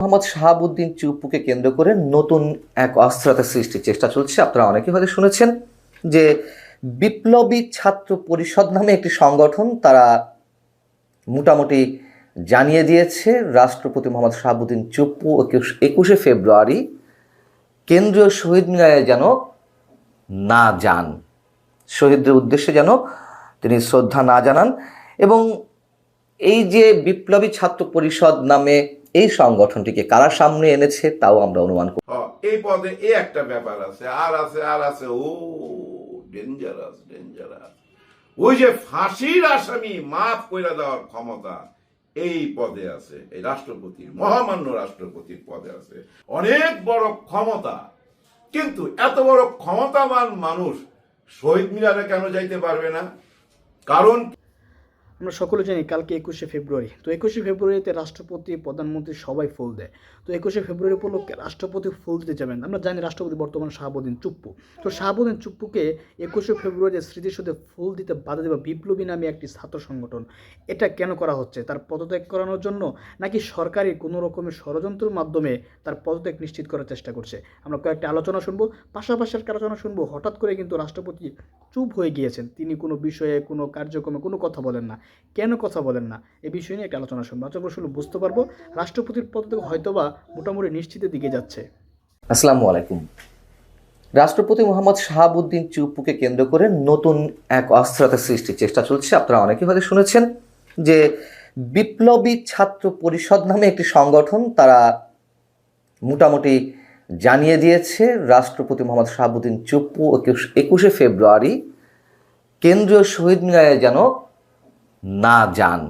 মোহাম্মদ শাহাবুদ্দিন চুপ্পুকে কেন্দ্র করে নতুন এক অস্থিরতা সৃষ্টির চেষ্টা চলছে। আপনারা অনেকে হয়তো শুনেছেন যে বিপ্লবী ছাত্র পরিষদ নামে একটি সংগঠন তারা মোটামুটি জানিয়ে দিয়েছে, রাষ্ট্রপতি মোহাম্মদ শাহাবুদ্দিন চুপ্পু একুশ- একুশে ফেব্রুয়ারি কেন্দ্রীয় শহীদ মিনারে যেন না যান। শহীদদের উদ্দেশ্যে যেন তিনি শ্রদ্ধা না জানান এবং এই যে বিপ্লবী ছাত্র পরিষদ নামে এই সংগঠনটিকে কারা সামনে এনেছে তাও আমরা অনুমান করি এই পদে এই একটা ব্যাপার আছে, আর আছে আর আছে, ও ডেঞ্জারাস ডেঞ্জারাস ওই যে ফাঁসির আসামি মাফ করে দেওয়ার ক্ষমতা এই পদে আছে, এই রাষ্ট্রপতির, মহামান্য রাষ্ট্রপতির পদে আছে। অনেক বড় ক্ষমতা, কিন্তু এত বড় ক্ষমতাবান মানুষ শহীদ মিনারে কেন যাইতে পারবে না? কারণ আমরা সকলে জানি কালকে একুশে ফেব্রুয়ারি। তো একুশে ফেব্রুয়ারিতে রাষ্ট্রপতি, প্রধানমন্ত্রী সবাই ফুল দেয়। তো একুশে ফেব্রুয়ারি উপলক্ষে রাষ্ট্রপতি ফুল দিতে যাবেন। আমরা জানি রাষ্ট্রপতি বর্তমান শাহাবুদ্দিন চুপ্পু। তো শাহাবুদ্দিন চুপ্পুকে একুশে ফেব্রুয়ারি স্মৃতিসৌধে ফুল দিতে বাধা দেওয়া বিপ্লবী নামে একটি ছাত্র সংগঠন, এটা কেন করা হচ্ছে? তার পদত্যাগ করানোর জন্য নাকি সরকারি কোনো রকমের ষড়যন্ত্রের মাধ্যমে তার পদত্যাগ নিশ্চিত করার চেষ্টা করছে? আমরা কয়েকটা আলোচনা শুনব। পাশাপাশি একটা আলোচনা শুনব। হঠাৎ করে কিন্তু রাষ্ট্রপতি চুপ হয়ে গিয়েছেন। তিনি কোনো বিষয়ে, কোনো কার্যক্রমে কোনো কথা বলেন না। কেন কথা বলেন না? এ বিষয় নিয়ে একটা আলোচনা শুনব। শুনলে বুঝতে পারব। রাষ্ট্রপতির পদত্যাগ হয়তোবা মোটামুটি নিশ্চিতের দিকে যাচ্ছে। আসসালামু আলাইকুম। রাষ্ট্রপতি মোহাম্মদ শাহাবুদ্দিন চুপ্পুকে কেন্দ্র করে নতুন এক অস্থিরতা সৃষ্টির চেষ্টা চলছে। আপনারা অনেকে হয়তো শুনেছেন যে বিপ্লবী ছাত্র পরিষদ নামে একটি সংগঠন তারা মোটামুটি জানিয়ে দিয়েছে। রাষ্ট্রপতি মোহাম্মদ শাহাবুদ্দিন চুপ্পু একুশে ফেব্রুয়ারি কেন্দ্রীয় শহীদ মিনারে যেন না যান।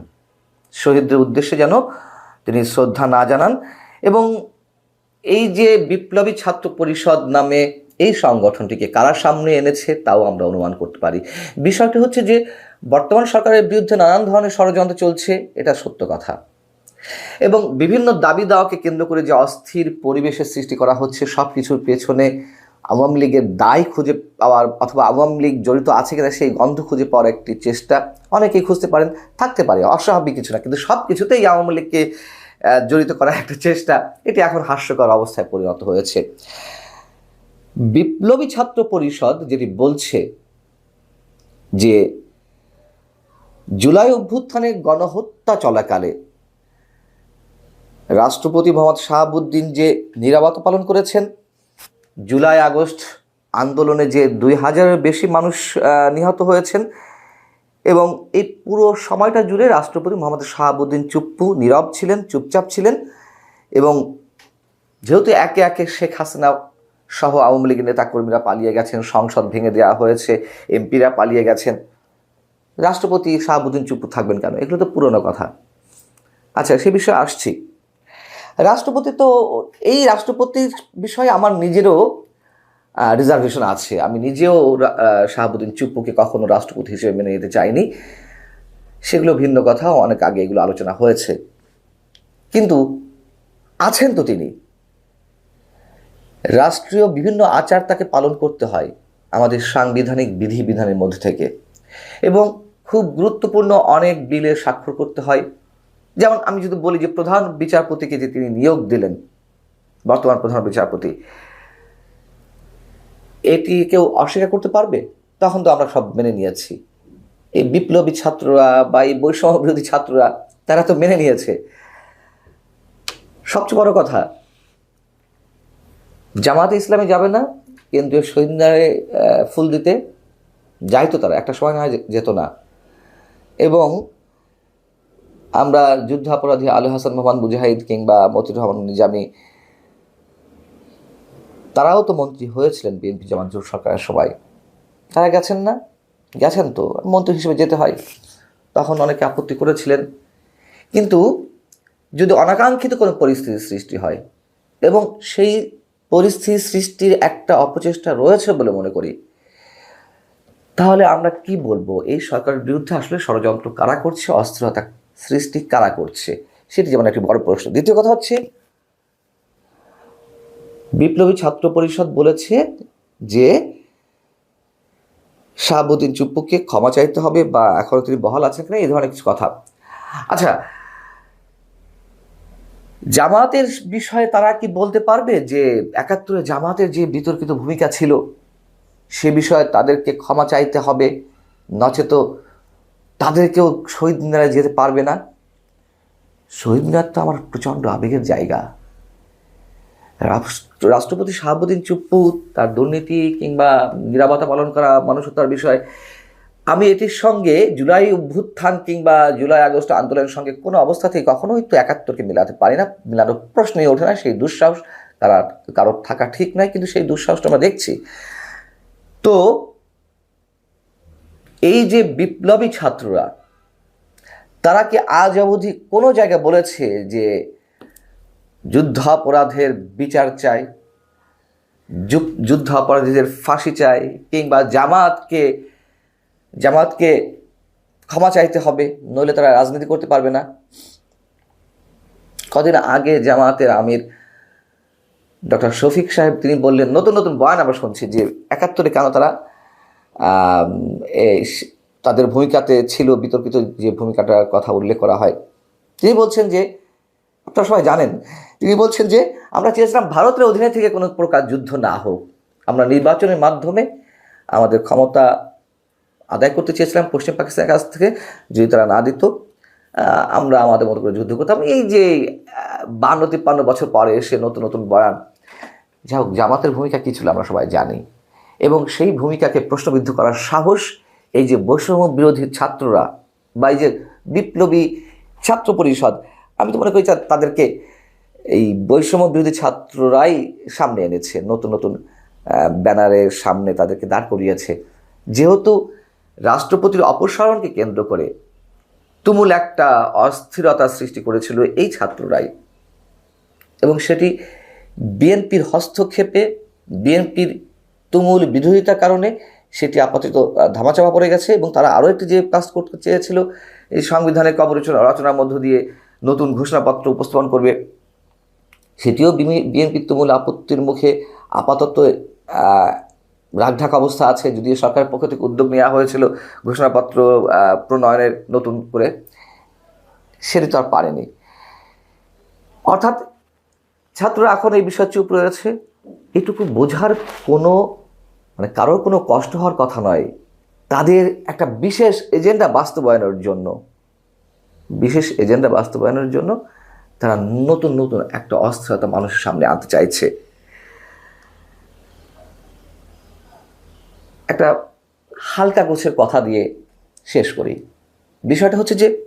শহীদদের উদ্দেশ্যে যেন তিনি শ্রদ্ধা না জানান এবং এই যে বিপ্লবী ছাত্র পরিষদ নামে এই সংগঠনটিকে কারা সামনে এনেছে তাও আমরা অনুমান করতে পারি। বিষয়টি হচ্ছে যে বর্তমান সরকারের বিরুদ্ধে নানান ধরনের ষড়যন্ত্র চলছে, এটা সত্য কথা। এবং বিভিন্ন দাবি দাওয়াকে কেন্দ্র করে যে অস্থির পরিবেশের সৃষ্টি করা হচ্ছে সব কিছুর পেছনে আওয়ামী লীগের দায় খুঁজে পাওয়ার অথবা আওয়ামী লীগ জড়িত আছে কিনা সেই গন্ধ খুঁজে পাওয়ার একটি চেষ্টা অনেকেই খুঁজতে পারেন, থাকতে পারে, অস্বাভাবিক কিছু না, কিন্তু সব কিছুতেই আওয়ামী লীগকে জড়িত করার একটা চেষ্টা, এটি এখন হাস্যকর অবস্থায় পরিণত হয়েছে। বিপ্লবী ছাত্র পরিষদ যেটি বলছে যে, জুলাই অভ্যুত্থানে গণহত্যা চলাকালে রাষ্ট্রপতি মোহাম্মদ শাহাবুদ্দিন যে নিরাপত্তা পালন করেছেন জুলাই আগস্ট আন্দোলনে যে দুই হাজারের বেশি মানুষ নিহত হয়েছেন এবং এই পুরো সময়টা জুড়ে রাষ্ট্রপতি মোহাম্মদ শাহাবুদ্দিন চুপ্পু নীরব ছিলেন, চুপচাপ ছিলেন এবং যেহেতু একে একে শেখ হাসিনা সহ আওয়ামী লীগের নেতাকর্মীরা পালিয়ে গেছেন, সংসদ ভেঙে দেওয়া হয়েছে, এমপিরা পালিয়ে গেছেন, রাষ্ট্রপতি শাহাবুদ্দিন চুপ্পু থাকবেন কেন? এগুলো তো পুরনো কথা। আচ্ছা সে বিষয়ে আসছি। রাষ্ট্রপতি তো, এই রাষ্ট্রপতির বিষয়ে আমার নিজেরও রিজার্ভেশন আছে। আমি নিজেও শাহাবুদ্দিন চুপ্পুকে কখনো রাষ্ট্রপতি হিসেবে মেনে নিতে চাইনি। সেগুলো ভিন্ন কথা, অনেক আগে এগুলো আলোচনা হয়েছে। কিন্তু আছেন তো তিনি। রাষ্ট্রীয় বিভিন্ন আচার তাকে পালন করতে হয় আমাদের সাংবিধানিক বিধিবিধানের মধ্যে থেকে। এবং খুব গুরুত্বপূর্ণ অনেক বিলে স্বাক্ষর করতে হয়। যেমন আমি যদি বলি যে প্রধান বিচারপতিকে যে তিনি নিয়োগ দিলেন বর্তমান প্রধান বিচারপতি এটি কেউ অস্বীকার করতে পারবে? তখন তো আমরা সব মেনে নিয়েছি। এই বিপ্লবী ছাত্ররা বা এই বৈষম্য বিরোধী ছাত্ররা তারা তো মেনে নিয়েছে। সবচেয়ে বড় কথা জামাতে ইসলামে যাবে না কেন্দ্রীয় আহ, ফুল দিতে যাইতো তারা একটা সময় না যেত না। এবং আমরা যুদ্ধাপরাধী আলু হাসান মোহাম্মদ মুজাহিদ কিংবা মতিউর রহমান নিজামী, তারাও তো মন্ত্রী হয়েছিলেন বিএনপি জামাত জোট সরকারের সবাই। তারা গেছেন না? গেছেন তো, মন্ত্রী হিসেবে যেতে হয়। তখন অনেকে আপত্তি করেছিলেন। কিন্তু যদি অনাকাঙ্ক্ষিত কোনো পরিস্থিতির সৃষ্টি হয়, এবং সেই পরিস্থিতি সৃষ্টির একটা অপচেষ্টা রয়েছে বলে মনে করি, তাহলে আমরা কি বলব? এই সরকারের বিরুদ্ধে আসলে ষড়যন্ত্র কারা করছে? অস্থিরতা সৃষ্টি কারা করছে? সেটি যেমন একটি বড় প্রশ্ন। দ্বিতীয় কথা হচ্ছে, বিপ্লবী ছাত্র পরিষদ বলেছে যে শাহাবুদ্দিন চুপ্পুকে ক্ষমা চাইতে হবে বা এখনও তিনি বহাল আছেন কিনা, এই ধরনের কিছু কথা। আচ্ছা জামাতের বিষয়ে তারা কি বলতে পারবে যে একাত্তরে জামাতের যে বিতর্কিত ভূমিকা ছিল, সে বিষয়ে তাদেরকে ক্ষমা চাইতে হবে? নচেত তাদেরকেও শহীদ মিনারে যেতে পারবে না। শহীদ মিনার তো আমার প্রচণ্ড আবেগের জায়গা। রাষ্ট্র- রাষ্ট্রপতি শাহাবুদ্দিন চুপ্পু, তার দুর্নীতি কিংবা নিরাপত্তা পালন করা মানুষতার বিষয়, আমি এটির সঙ্গে জুলাই অভ্যুত্থান কিংবা জুলাই আগস্ট আন্দোলনের সঙ্গে কোনো অবস্থাতেই কখনোই তো একাত্তরকে মেলাতে পারি না। মেলানোর প্রশ্নই ওঠে না, সেই দুঃসাহস তারা কারোর থাকা ঠিক নয়, কিন্তু সেই দুঃসাহসটা আমরা দেখছি। তো এই যে বিপ্লবী ছাত্ররা, তারা কি আজ অবধি কোনো জায়গায় বলেছে যে যুদ্ধাপরাধের বিচার চাই যুদ্ধাপরাধীদের ফাঁসি চাই কিংবা জামাতকে জামাতকে ক্ষমা চাইতে হবে, নইলে তারা রাজনীতি করতে পারবে না? কদিন আগে জামাতের আমির ডক্টর শফিক সাহেব তিনি বললেন, নতুন নতুন বয়ান আমরা শুনছি যে একাত্তরে কেন তারা তাদের ভূমিকাতে ছিল বিতর্কিত যে ভূমিকাটার কথা উল্লেখ করা হয়। তিনি বলছেন যে, আপনারা সবাই জানেন, তিনি বলছেন যে, আমরা চেয়েছিলাম ভারতের অধীনে থেকে কোনো প্রকার যুদ্ধ না হোক। আমরা নির্বাচনের মাধ্যমে আমাদের ক্ষমতা আদায় করতে চেয়েছিলাম পশ্চিম পাকিস্তানের কাছ থেকে, যদি তারা না দিত আমরা আমাদের মতো করে যুদ্ধ করতাম। এই যে বান্ন, তিপ্পান্ন বছর পরে এসে নতুন নতুন বয়ান, যাই হোক, জামাতের ভূমিকা কী ছিল আমরা সবাই জানি। এবং সেই ভূমিকাকে প্রশ্নবিদ্ধ করার সাহস এই যে বৈষম্য বিরোধী ছাত্ররা বা এই যে বিপ্লবী ছাত্র পরিষদ, আমি তো মনে করি তাদেরকে এই বৈষম্য বিরোধী ছাত্ররাই সামনে এনেছে, নতুন নতুন ব্যানারের সামনে তাদেরকে দাঁড় করিয়েছে। যেহেতু রাষ্ট্রপতির অপসারণকে কেন্দ্র করে তুমুল একটা অস্থিরতা সৃষ্টি করেছিল এই ছাত্ররাই এবং সেটি বিএনপির হস্তক্ষেপে, বিএনপির তুমুল বিরোধিতার কারণে সেটি আপাতত ধামাচাপা পড়ে গেছে এবং তারা আরও একটি যে কাজ করতে চেয়েছিল, এই সংবিধানের কবর রচনার মধ্য দিয়ে নতুন ঘোষণাপত্র উপস্থাপন করবে, সেটিও বিএনপির তুমুল আপত্তির মুখে আপাতত রাগঢাক অবস্থা আছে, যদিও সরকারের পক্ষ থেকে উদ্যোগ নেওয়া হয়েছিল ঘোষণাপত্র প্রণয়নের নতুন করে, সেটি তো আর পারেনি। অর্থাৎ ছাত্ররা এখন এই বিষয়ে চুপ রয়েছে, এটুকু বোঝার কোনো মানে কারোর কোনো কষ্ট হওয়ার কথা নয়, তাদের একটা বিশেষ এজেন্ডা বাস্তবায়নের জন্য, বিশেষ এজেন্ডা বাস্তবায়নের জন্য তারা নতুন নতুন একটা অস্থিরতা মানুষের সামনে আনতে চাইছে। একটা হালকা গোছের কথা দিয়ে শেষ করি। বিষয়টা হচ্ছে যে,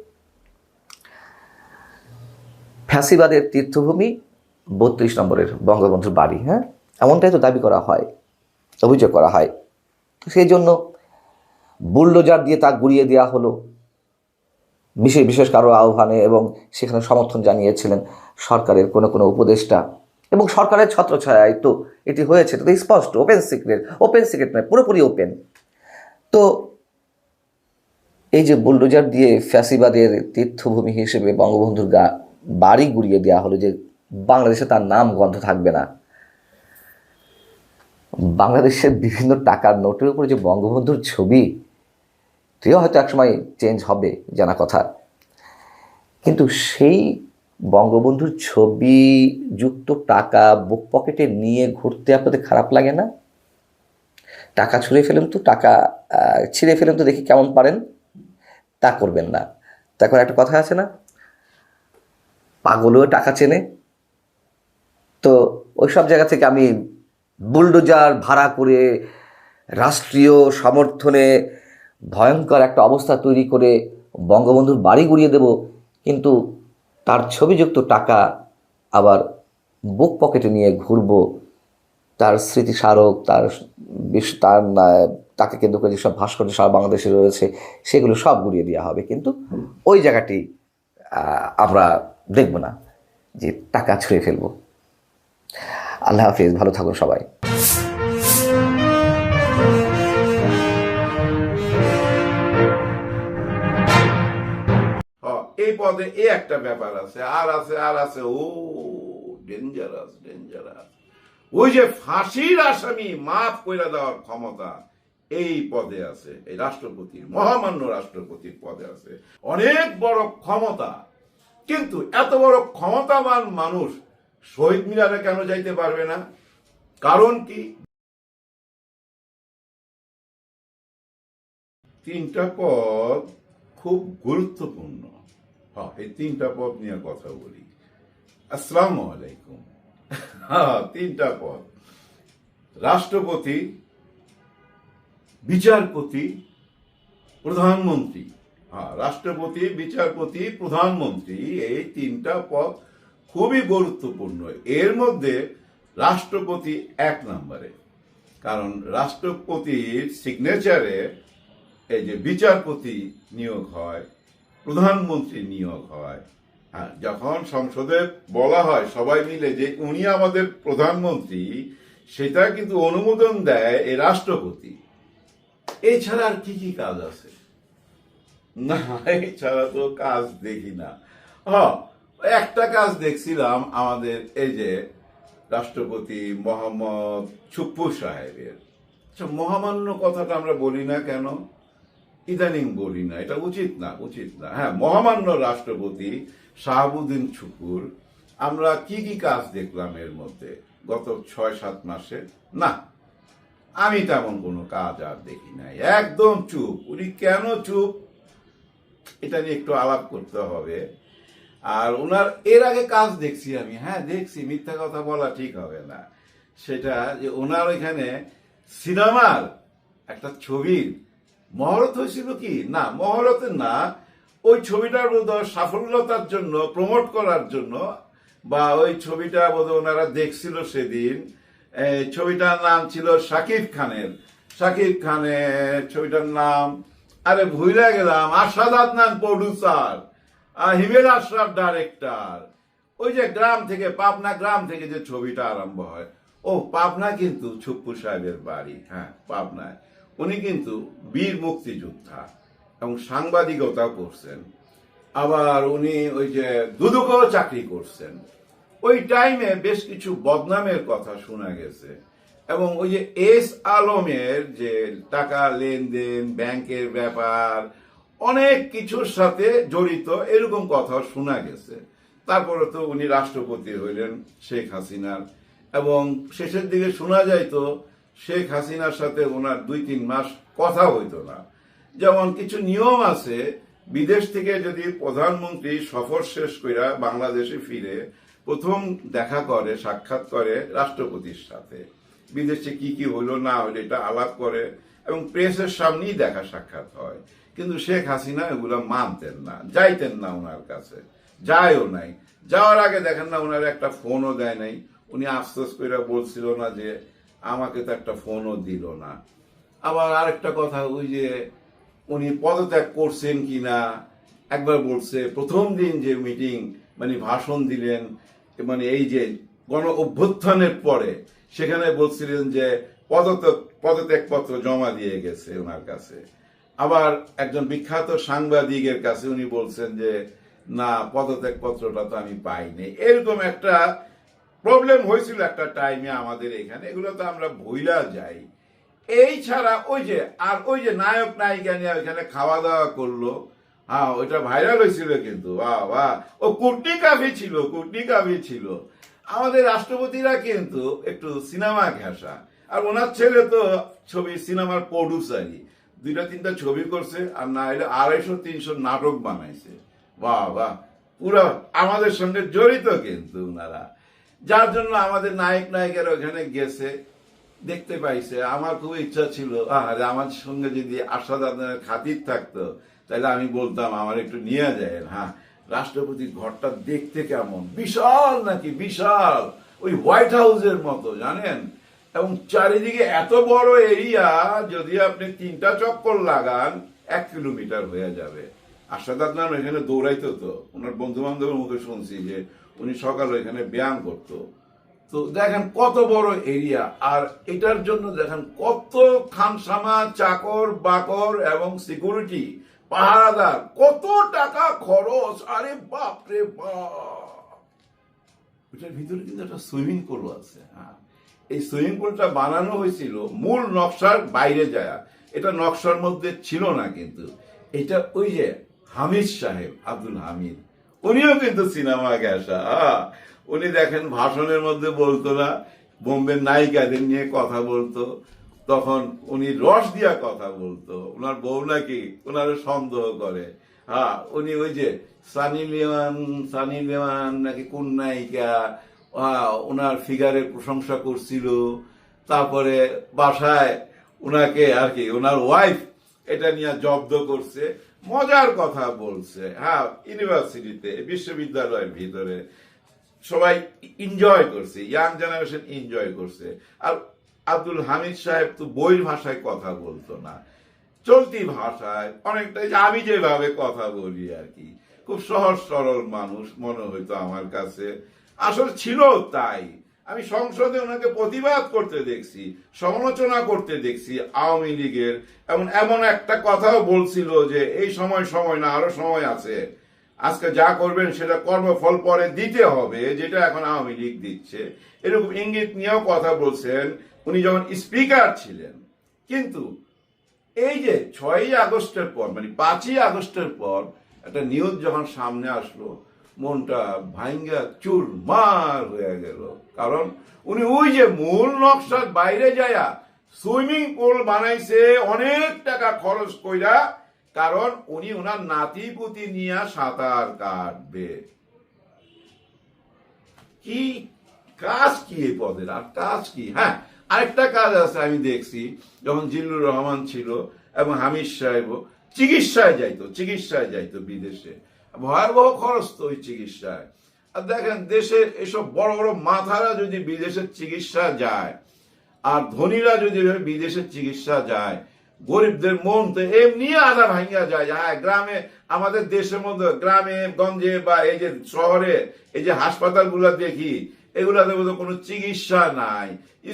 ফ্যাসিবাদের তীর্থভূমি বত্রিশ নম্বরের বঙ্গবন্ধুর বাড়ি হ্যাঁ? এমনটাই তো দাবি করা হয়। অভিযোগ করা হয়। সেই জন্য বুলডোজার দিয়ে তা গুড়িয়ে দেওয়া হলো। বিশেষ বিশেষ কারও আহ্বানে এবং সেখানে সমর্থন জানিয়েছিলেন সরকারের কোনো কোনো উপদেষ্টা। এবং সরকারের ছত্রছায়ায় তো এটি হয়েছে তো স্পষ্ট ওপেন সিক্রেট ওপেন সিক্রেট নয়, পুরোপুরি ওপেন তো এই যে বুলডোজার দিয়ে ফ্যাসিবাদের তীর্থভূমি হিসেবে বঙ্গবন্ধুর গা বাড়ি গুড়িয়ে দেওয়া হলো যে বাংলাদেশে তার নাম গন্ধ থাকবে না। বাংলাদেশের বিভিন্ন টাকার নোটের উপরে যে বঙ্গবন্ধুর ছবি, সেও হয়তো একসময় চেঞ্জ হবে জানা কথা। কিন্তু সেই বঙ্গবন্ধুর ছবি যুক্ত টাকা বুক পকেটে নিয়ে ঘুরতে আপনাদের খারাপ লাগে না? টাকা ছুঁড়ে ফেলেন তো, টাকা ছিঁড়ে ফেলেন তো দেখি কেমন পারেন। তা করবেন না। তখন একটা কথা আছে না? পাগলও টাকা চেনে। তো ওই সব জায়গা থেকে আমি বুলডোজার ভাড়া করে রাষ্ট্রীয় সমর্থনে ভয়ঙ্কর একটা অবস্থা তৈরি করে বঙ্গবন্ধুর বাড়ি গুড়িয়ে দেব, কিন্তু তার ছবিযুক্ত টাকা আবার বুক পকেটে নিয়ে ঘুরবো। তার স্মৃতিস্মারক, তার তার তাকে কেন্দ্র করে যেসব ভাস্কর্য সারা বাংলাদেশে রয়েছে, সেগুলো সব গুড়িয়ে দেওয়া হবে। কিন্তু ওই জায়গাটি আমরা দেখব না যে টাকা ছুঁড়ে ফেলব। আল্লাহ হাফিজ, ভালো থাকুন সবাই। এই পদে একটা ব্যাপার আছে, আর আছে আর আছে, ও ডেঞ্জারাস ডেঞ্জারাস ওই যে ফাঁসির আসামি মাফ করে দেওয়ার ক্ষমতা এই পদে আছে, এই রাষ্ট্রপতির মহামান্য রাষ্ট্রপতির পদে আছে। অনেক বড় ক্ষমতা, কিন্তু এত বড় ক্ষমতাবান মানুষ শহীদ মিনারে কেন যাইতে পারবে না? কারণ কি? তিনটা পদ খুব গুরুত্বপূর্ণ। হ্যাঁ এই তিনটা পদ নিয়ে কথা বলি। আসসালামু আলাইকুম। হ্যাঁ তিনটা পদ। রাষ্ট্রপতি, বিচারপতি, প্রধানমন্ত্রী। হ্যাঁ রাষ্ট্রপতি, বিচারপতি, প্রধানমন্ত্রী, এই তিনটা পদ খুবই গুরুত্বপূর্ণ। এর মধ্যে রাষ্ট্রপতি এক নম্বরে। কারণ রাষ্ট্রপতির সিগনেচারে এই যে বিচারপতি নিয়োগ হয়, প্রধানমন্ত্রী নিয়োগ হয় হ্যাঁ যখন সংসদে বলা হয় সবাই মিলে যে উনি আমাদের প্রধানমন্ত্রী, সেটা কিন্তু অনুমোদন দেয় এই রাষ্ট্রপতি। এছাড়া আর কি কি কাজ আছে? না, এছাড়া তো কাজ দেখি না। হ্যাঁ একটা কাজ দেখছিলাম আমাদের এই যে রাষ্ট্রপতি মোহাম্মদ ছুপ্পু সাহেবের। আচ্ছা মহামান্য কথাটা আমরা বলি না কেন? ইদানিং বলি না, এটা উচিত না উচিত না। হ্যাঁ মহামান্য রাষ্ট্রপতি শাহাবুদ্দিন ছুপুর আমরা কি কি কাজ দেখলাম এর মধ্যে গত ছয়, সাত মাসে? না, আমি তেমন কোনো কাজ আর দেখি নাই। একদম চুপ। উনি কেন চুপ? এটা নিয়ে একটু আলাপ করতে হবে। আর ওনার এর আগে কাজ দেখছি আমি হ্যাঁ দেখছি, মিথ্যা কথা বলা ঠিক হবে না। সেটা যে ওনার ওইখানে সিনেমার একটা ছবির মহরত হয়েছিল কি? না, মহরতে না, ওই ছবিটার বোধ সাফল্যতার জন্য প্রমোট করার জন্য, বা ওই ছবিটা বোধহয় ওনারা দেখছিল সেদিন। ছবিটার নাম ছিল শাকিব খানের। শাকিব খানের ছবিটার নাম, আরে ভুলে গেলাম আশাদ আদনান প্রডিউসার হিমেল আশরাফ ডাইরেক্টর ওই যে গ্রাম থেকে, পাবনা গ্রাম থেকে যে ছবিটা আরম্ভ হয় ও পাবনা কিন্তু ছুপ্পু সাহেবের বাড়ি হ্যাঁ পাবনায়। উনি কিন্তু বীর মুক্তিযোদ্ধা এবং সাংবাদিকতা করছেন। আবার উনি ওই যে দুদুকেও চাকরি করছেন। ওই টাইমে বেশ কিছু বদনামের কথা শোনা গেছে এবং ওই যে এস আলমের যে টাকা লেনদেন, ব্যাংকের ব্যাপার অনেক কিছুর সাথে জড়িত, এরকম কথা শোনা গেছে। তারপরে তো উনি রাষ্ট্রপতি হইলেন শেখ হাসিনার, এবং শেষের দিকে শোনা যাইতো, শেখ হাসিনার সাথে ওনার দুই তিন মাস কথা হইতো না। যেমন কিছু নিয়ম আছে, বিদেশ থেকে যদি প্রধানমন্ত্রী সফর শেষ কইরা বাংলাদেশে ফিরে প্রথম দেখা করে, সাক্ষাৎ করে রাষ্ট্রপতির সাথে, বিদেশে কি কি হলো না হলো এটা আলাপ করে, এবং প্রেসের সামনেই দেখা সাক্ষাৎ হয়। কিন্তু শেখ হাসিনা এগুলো মানতেন না, যাইতেন না ওনার কাছে, যায়ও নাই। যাওয়ার আগে দেখেন না ওনার একটা ফোনও দেয় নাই। উনি আফসোস করে বলছিল না যে আমাকে তো একটা ফোনও দিল না। আবার আরেকটা কথা, ওই যে উনি পদত্যাগ করছেন কিনা, একবার বলছে, প্রথম দিন যে মিটিং মানে ভাষণ দিলেন মানে এই যে গণ অভ্যুত্থানের পরে, সেখানে বলছিলেন যে পদত্যাগ, পদত্যাগপত্র জমা দিয়ে গেছে ওনার কাছে। আবার একজন বিখ্যাত সাংবাদিকের কাছে উনি বলছেন যে, না পদত্যাগ পত্রটা তো আমি পাইনি। এরকম একটা প্রবলেম হয়েছিল একটা টাইমে আমাদের এখানে। এগুলো তো আমরা ভুইলা যাই। এই ছাড়া ওই যে, আর ওই যে নায়ক নায়িকা নিয়ে ওইখানে খাওয়া দাওয়া করল হ্যাঁ ওইটা ভাইরাল হয়েছিল কিন্তু, বাহ বাহ। ও কুটনি কাফি ছিল, কুটনি কাফি ছিল। আমাদের রাষ্ট্রপতিরা কিন্তু একটু সিনেমা ঘেঁষা। আর ওনার ছেলে তো ছবি সিনেমার প্রডিউসারই দুইটা তিনটা ছবি করছে, আর না হলে আড়াইশো, তিনশো নাটক বানাইছে। বাহ বাহ পুরো আমাদের সঙ্গে জড়িত কিন্তু ওনারা যার জন্য আমাদের নায়ক, নায়িকারা ওখানে গেছে, দেখতে পাইছে। আমার খুব ইচ্ছা ছিল আরে আমার সঙ্গে যদি আশা খাতির থাকতো, তাহলে আমি বলতাম, আমার একটু নিয়ে যায় হ্যাঁ। রাষ্ট্রপতির ঘরটা দেখতে কেমন? বিশাল নাকি? বিশাল। ওই হোয়াইট হাউসের মতো, জানেন? এবং চারিদিকে এত বড় এরিয়া, যদি আপনি তিনটা চক্কর লাগান, এক কিলোমিটার হয়ে যাবে। আশাদ আদনান এখানে দৌড়াইতো তো। ওনার বন্ধু বান্ধবের মুখে শুনছি যে উনি সকালে এখানে ব্যায়াম করতো। তো দেখেন কত বড় এরিয়া। আর এটার জন্য দেখেন কত খামসামা, চাকর, বাকর এবং সিকিউরিটি, পাহারাদার, কত টাকা খরচ। আরে বাপ রে বাপ! এটার ভিতরে কিন্তু একটা সুইমিং পুল আছে হ্যাঁ। এই সুইমিং পুলটা বানানো হয়েছিল, মূল নকশার বাইরে যায়। এটা নকশার মধ্যে ছিল না কিন্তু। এটা ওই যে হামিদ সাহেব, আব্দুল হামিদ। উনিও কিন্তু সিনেমা হ্যাঁ। উনি দেখেন ভাষণের মধ্যে বলতো না, বোম্বের নায়িকাদের নিয়ে কথা বলতো। তখন উনি রস দিয়া কথা বলতো। ওনার বউ নাকি ওনারে সন্দেহ করে। হ্যাঁ উনি ওই যে সানি লিওয়ান সানি লিওয়ান নাকি কোন নায়িকা? ওনার ফিগারের প্রশংসা করছিল। তারপরে বাসায় ওনাকে আর কি ওনার ওয়াইফ এটা নিয়ে জব্দ করছে। মজার কথা বলছে। হ্যাঁ ইউনিভার্সিটিতে বিশ্ববিদ্যালয়ের ভিতরে। সবাই এনজয় করছে ইয়াং জেনারেশন এনজয় করছে। আর আব্দুল হামিদ সাহেব তো বইয়ের ভাষায় কথা বলতো না। চলতি ভাষায় অনেকটাই আমি যেভাবে কথা বলি আর কি, খুব সহজ সরল মানুষ মনে হইতো আমার কাছে। আসলে ছিল তাই। আমি সংসদে ওনাকে প্রতিবাদ করতে দেখছি, সমালোচনা করতে দেখছি আওয়ামী লীগের এমন এমন একটা কথাও বলছিল যে, এই সময় সময় না, আরও সময় আছে। আজকে যা করবেন সেটা কর্মফল পরে দিতে হবে, যেটা এখন আওয়ামী লীগ দিচ্ছে। এরকম ইঙ্গিত নিয়েও কথা বলছেন উনি যখন স্পিকার ছিলেন। কিন্তু এই যে ছয়ই আগস্টের পর মানে পাঁচই আগস্টের পর একটা নিউজ যখন সামনে আসলো মনটা ভাঙ্গা চুর মার হয়ে গেল। কারণ উনি ওই যে মূল নকশার বাইরে যায়া সুইমিং পুল বানাইছে, অনেক টাকা খরচ কইরা, কারণ উনি ওনার নাতি পুতি নিয়ে সাঁতার কাটবে। কি কাজ কি এই পদের? আর কাজ কি? হ্যাঁ আরেকটা কাজ আছে আমি দেখছি, যখন জিল্লুর রহমান ছিল এবং হামিদ সাহেব চিকিৎসায় যাইতো চিকিৎসায় যাইতো বিদেশে। ভয়াবহ খরচ তো ওই চিকিৎসায়। আর দেখেন দেশের এসব বড় বড় মাথারা যদি বিদেশের চিকিৎসা যায়, আর ধনীরা যদি বিদেশের চিকিৎসা যায়, গরিবদের মন তো এমনি আধা ভাঙিয়া যায় হ্যাঁ গ্রামে, আমাদের দেশের মধ্যে, গ্রামে, গঞ্জে বা এই যে শহরে, এই যে হাসপাতালগুলো দেখি, এগুলাতে বোধহয় কোনো চিকিৎসা নাই।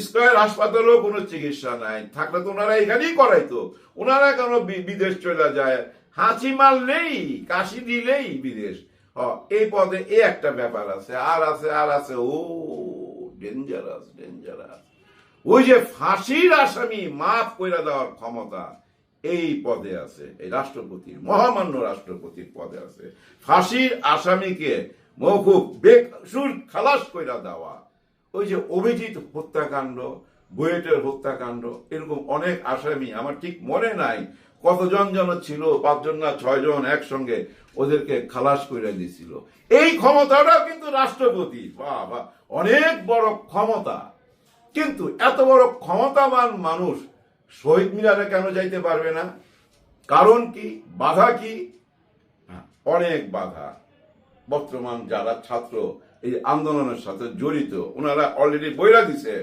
স্কয়ার হাসপাতালেও কোনো চিকিৎসা নাই। থাকলে তো ওনারা এখানেই করাইতো। ওনারা কেন বিদেশ চলে যায়? হাঁচি নেই, কাশি দিলেই বিদেশ। এই পদে এই একটা ব্যাপার আছে, আর আছে আর আছে, ও ডেঞ্জারাস ডেঞ্জারাস ওই যে ফাঁসির আসামি মাফ করে দেওয়ার ক্ষমতা এই পদে আছে, এই রাষ্ট্রপতির, মহামান্য রাষ্ট্রপতির পদে আছে। ফাঁসির আসামিকে মৌকুব বেকসুর খালাস কইরা দেওয়া। ওই যে অভিজিৎ হত্যাকাণ্ড, বুয়েটের হত্যাকাণ্ড, এরকম অনেক আসামি, আমার ঠিক মনে নাই কতজন যেন ছিল পাঁচজন না ছয়জন একসঙ্গে ওদেরকে খালাস করে দিয়েছিল এই ক্ষমতাটা কিন্তু রাষ্ট্রপতি বাহ অনেক বড় ক্ষমতা। কিন্তু এত বড় ক্ষমতাবান মানুষ শহীদ মিনারে কেন যাইতে পারবে না? কারণ কি? বাধা কি? হ্যাঁ, অনেক বাধা। বর্তমান যারা ছাত্র এই আন্দোলনের সাথে জড়িত ওনারা অলরেডি বইরা দিছে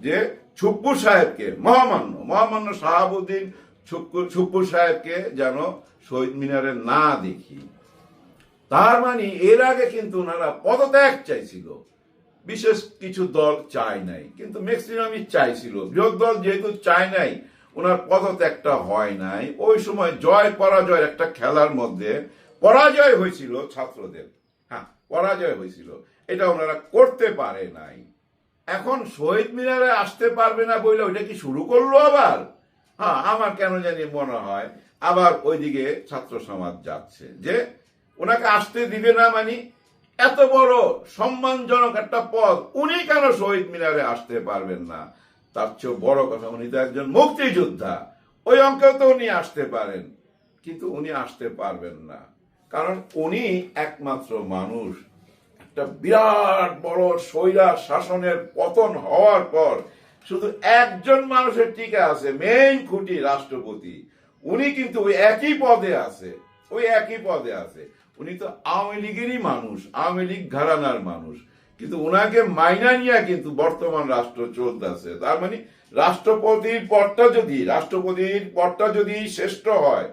যে ছুপ্পু সাহেবকে মহামান্য মহামান্য শাহাবুদ্দিন ছুপ্পু সাহেবকে যেন শহীদ মিনারে না দেখি। তার মানে এর আগে কিন্তু ওনারা পদত্যাগ চাইছিল। বিশেষ কিছু দল চায় নাই, কিন্তু ম্যাক্সিমামই চাইছিল। বৃহৎ দল যেহেতু চায় নাই, ওনার পদত্যাগটা হয় নাই। ওই সময় জয় পরাজয়ের একটা খেলার মধ্যে পরাজয় হয়েছিল ছাত্রদের। হ্যাঁ পরাজয় হয়েছিল। এটা ওনারা করতে পারে নাই। এখন শহীদ মিনারে আসতে পারবে না বলে ওইটা কি শুরু করল আবার? হ্যাঁ আমার কেন জানি মনে হয়, আবার ওইদিকে ছাত্র সমাজ যাচ্ছে যে ওনাকে আসতে দিবে না মানে এত বড় সম্মানজনক একটা পদ উনি কেন শহীদ মিনারে আসতে পারবেন না? তার চেয়েও বড় কথা, উনি তো একজন মুক্তিযোদ্ধা, ওই অঙ্কেও তো উনি আসতে পারেন, কিন্তু উনি আসতে পারবেন না। কারণ উনি একমাত্র মানুষ, একটা বিরাট বড় স্বৈরা শাসনের পতন হওয়ার পর শুধু একজন মানুষের টিকা আছে মেইন খুঁটি রাষ্ট্রপতি। উনি কিন্তু ওই একই পদে আছে, ওই একই পদে আছে। উনি তো আওয়ামী লীগেরই মানুষ, আওয়ামী লীগ ঘরানার মানুষ। কিন্তু ওনাকে মাইনা নিয়ে কিন্তু বর্তমান রাষ্ট্র চলতেছে। তার মানে রাষ্ট্রপতির পদটা যদি, রাষ্ট্রপতির পদটা যদি শ্রেষ্ঠ হয়,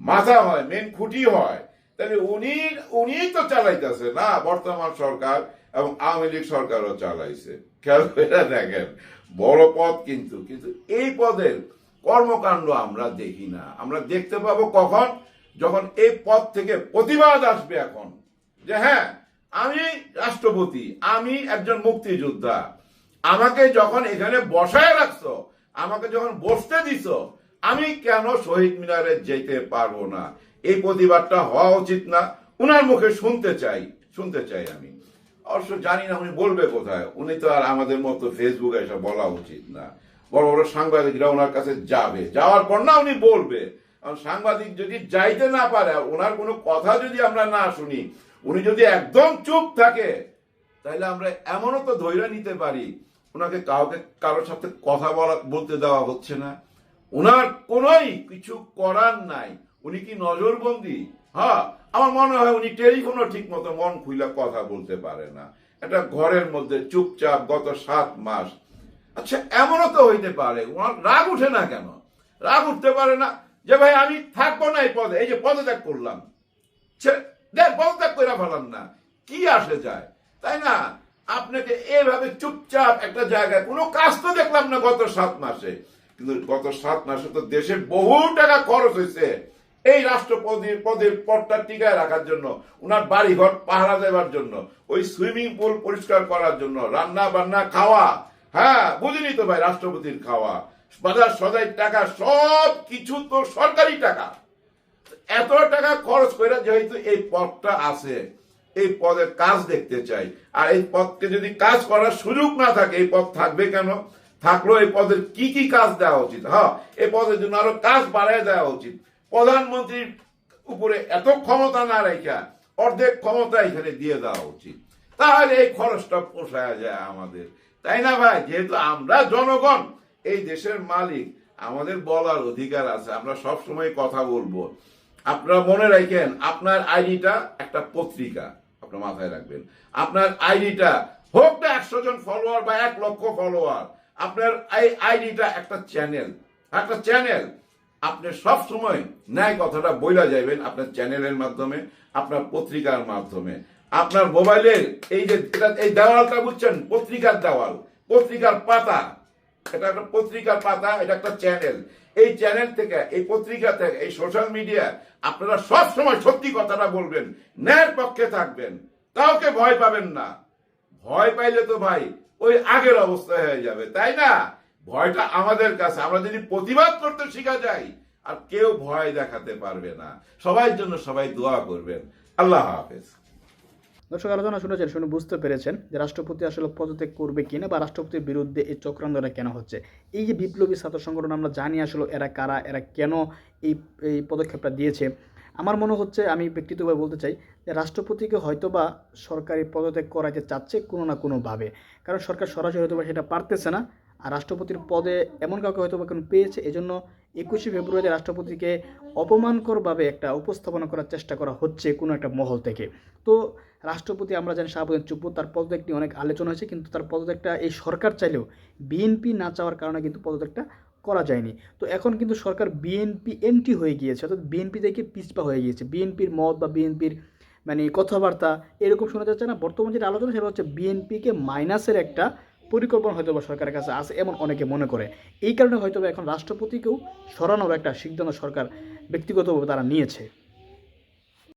মাথা হয় মেন খুঁটি হয়, তাহলে উনি উনি তো চালাইতেছে। না, বর্তমান সরকার এবং আওয়ামী লীগ সরকারও চালাইছে। খেয়াল করে দেখেন। বড় পদ কিন্তু কিন্তু এই পদের কর্মকাণ্ড আমরা দেখি না। আমরা দেখতে পাবো কখন? যখন এই পদ থেকে প্রতিবাদ আসবে এখন। যে হ্যাঁ আমি রাষ্ট্রপতি, আমি একজন মুক্তিযোদ্ধা, আমাকে যখন এখানে বসায় রাখছো, আমাকে যখন বসতে দিছ, আমি কেন শহীদ মিনারে যেতে পারব না? এই প্রতিবাদটা হওয়া উচিত না। উনার মুখে শুনতে চাই শুনতে চাই আমি। অবশ্য জানি না উনি বলবে কোথায়। উনি তো আর আমাদের মতো ফেসবুকে এসব বলা উচিত না। বড় বড় সাংবাদিকরা ওনার কাছে যাবে। যাওয়ার পর না উনি বলবে। কারণ সাংবাদিক যদি যাইতে না পারে, ওনার কোনো কথা যদি আমরা না শুনি, উনি যদি একদম চুপ থাকে, তাহলে আমরা এমনও তো ধৈর্য নিতে পারি। ওনাকে কাউকে, কারোর সাথে কথা বলা, বলতে দেওয়া হচ্ছে না। ওনার কোনোই কিছু করার নাই। উনি কি নজরবন্দি? হ্যাঁ আমার মনে হয় উনি টেলিফোনও ঠিক মতো মন খুলে কথা বলতে পারে না। একটা ঘরের মধ্যে চুপচাপ গত সাত মাস। আচ্ছা এমনও তো হইতে পারে। ওনার রাগ উঠে না কেন? রাগ উঠতে পারে না যে, ভাই, আমি থাকব না এই পদে এই যে পদত্যাগ করলাম। দেখ, পদত্যাগ করে ফেলান না। কি আসে যায়? তাই না? আপনাকে এভাবে চুপচাপ একটা জায়গায় কোনো কাজ তো দেখলাম না গত সাত মাসে। কিন্তু গত সাত মাসে তো দেশে বহু টাকা খরচ হয়েছে এই রাষ্ট্রপতির পদের পদটা টিকায় রাখার জন্য ওনার বাড়িঘর পাহারা দেওয়ার জন্য, ওই সুইমিং পুল পরিষ্কার করার জন্য, রান্না বান্না, খাওয়া। হ্যাঁ বুঝিনি তো ভাই রাষ্ট্রপতির খাওয়া। বাজার সদাই টাকা, সব কিছু তো সরকারি টাকা। এত টাকা খরচ করে যেহেতু এই পদটা আছে, এই পদের কাজ দেখতে চাই। আর এই পদকে যদি কাজ করার সুযোগ না থাকে, এই পদ থাকবে কেন? থাকলেও এই পদের কি কি কাজ দেওয়া উচিত? হ্যাঁ এই পদের জন্য আরও কাজ বাড়ায় দেওয়া উচিত। প্রধানমন্ত্রীর উপরে এত ক্ষমতা না রেখা অর্ধেক ক্ষমতা এখানে দিয়ে দেওয়া উচিত। তাহলে এই খরচটা পোষায় যায় আমাদের। তাই না ভাই? যেহেতু আমরা জনগণ, এই দেশের মালিক, আমাদের বলার অধিকার আছে। আমরা সব সময় কথা বলব। আপনারা মনে রাখেন, আপনার আইডিটা একটা পত্রিকা। আপনার মাথায় রাখবেন। আপনার আইডিটা হোক না একশো জন ফলোয়ার বা এক লক্ষ ফলোয়ার আপনার এই আইডিটা একটা চ্যানেল একটা চ্যানেল আপনি সব সময় ন্যায় কথাটা বইলা যাবেন আপনার চ্যানেলের মাধ্যমে, আপনার পত্রিকার মাধ্যমে। আপনার মোবাইলের এই যে এই দেওয়ালটা বুঝছেন? পত্রিকার দেওয়াল, পত্রিকার পাতা। এটা একটা পত্রিকার পাতা, এটা একটা চ্যানেল। এই চ্যানেল থেকে, এই পত্রিকা থেকে, এই সোশ্যাল মিডিয়া, আপনারা সব সময় সত্যি কথাটা বলবেন, ন্যায়ের পক্ষে থাকবেন। কাউকে ভয় পাবেন না। ভয় পাইলে তো ভাই, ওই আগের অবস্থা হয়ে যাবে, তাই না? ভয়টা আমাদের কাছে, আমরা যদি প্রতিবাদ করতে শিখা যাই, আর কেউ ভয় দেখাতে পারবে না। সবাই জন্য সবাই দোয়া করবেন। আল্লাহ হাফেজ। দর্শক আলোচনা শুনেছেন, শুনে বুঝতে পেরেছেন যে রাষ্ট্রপতি আসলে পদত্যাগ করবে কিনা বা রাষ্ট্রপতির বিরুদ্ধে এই চক্রান্তটা কেন হচ্ছে। এই যে বিপ্লবী ছাত্র সংগঠন আমরা জানি আসলে এরা কারা, এরা কেন এই এই পদক্ষেপটা দিয়েছে। আমার মনে হচ্ছে, আমি ব্যক্তিগতভাবে বলতে চাই যে রাষ্ট্রপতিকে হয়তোবা সরকারি পদত্যাগ করাইতে চাচ্ছে কোনো না কোনোভাবে। কারণ সরকার সরাসরি হয়তোবা সেটা পারতেছে না আর রাষ্ট্রপতির পদে এমন কাউকে হয়তো বা কোনো পেয়েছে, এজন্য একুশে ফেব্রুয়ারি রাষ্ট্রপতিকে অপমানকরভাবে একটা উপস্থাপনা করার চেষ্টা করা হচ্ছে কোনো একটা মহল থেকে। তো রাষ্ট্রপতি আমরা জানি শাহাবুদ্দিন চুপ্পু তার পদত্যাগ নিয়ে অনেক আলোচনা হয়েছে, কিন্তু তার পদত্যাগটা এই সরকার চাইলেও বিএনপি না চাওয়ার কারণে কিন্তু পদত্যাগটা করা যায়নি। তো এখন কিন্তু সরকার বিএনপি এন্টি হয়ে গিয়েছে, অর্থাৎ বিএনপি থেকে পিছপা হয়ে গিয়েছে। বিএনপির মত বা বিএনপির মানে কথাবার্তা এরকম শোনা যাচ্ছে না। বর্তমান যেটা আলোচনা সেটা হচ্ছে বিএনপিকে মাইনাসের একটা পরিকল্পনা হয়তো বা সরকারের কাছে আছে এমন অনেকে মনে করে। এই কারণে হয়তো এখন রাষ্ট্রপতিকেও সরানোর একটা সিদ্ধান্ত সরকার ব্যক্তিগতভাবে তারা নিয়েছে।